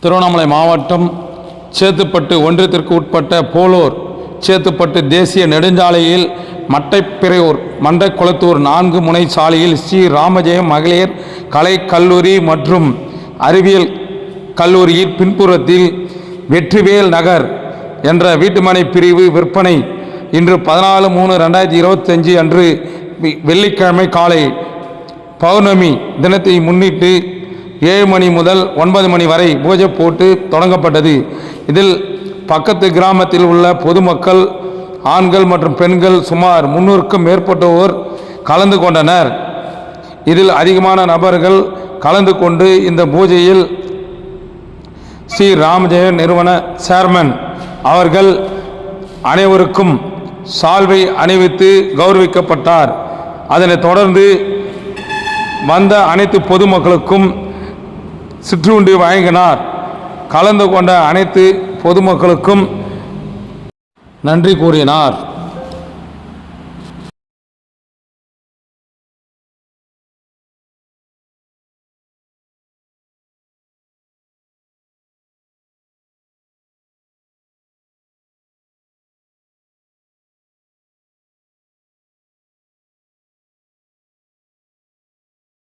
திருவண்ணாமலை மாவட்டம் சேத்துப்பட்டு ஒன்றியத்திற்கு உட்பட்ட போலூர் சேத்துப்பட்டு தேசிய நெடுஞ்சாலையில் மட்டைப்பிறையூர் மண்டைக்குளத்தூர் நான்கு முனை சாலையில் ஸ்ரீ ராமஜெயம் மகளிர் கலை கல்லூரி மற்றும் அறிவியல் கல்லூரியின் பின்புறத்தில் வெற்றிவேல் நகர் என்ற வீட்டுமனை பிரிவு விற்பனை இன்று பதினாலு மூணு ரெண்டாயிரத்தி இருபத்தஞ்சு அன்று வெள்ளிக்கிழமை காலை பௌர்ணமி தினத்தை முன்னிட்டு ஏழு மணி முதல் ஒன்பது மணி வரை பூஜை போட்டு தொடங்கப்பட்டது. இதில் பக்கத்து கிராமத்தில் உள்ள பொதுமக்கள் ஆண்கள் மற்றும் பெண்கள் சுமார் முன்னூறுக்கும் மேற்பட்டோர் கலந்து கொண்டனர். இதில் அதிகமான நபர்கள் கலந்து கொண்டு இந்த பூஜையில் ஸ்ரீ ராமஜெய நிறுவன சேர்மன் அவர்கள் அனைவருக்கும் சால்வை அணிவித்து கௌரவிக்கப்பட்டார். அதனைத் தொடர்ந்து வந்த அனைத்து பொதுமக்களுக்கும் சிற்றுண்டி வழங்கினார் கலந்து கொண்ட அனைத்து பொதுமக்களுக்கும் நன்றி கூறினார்.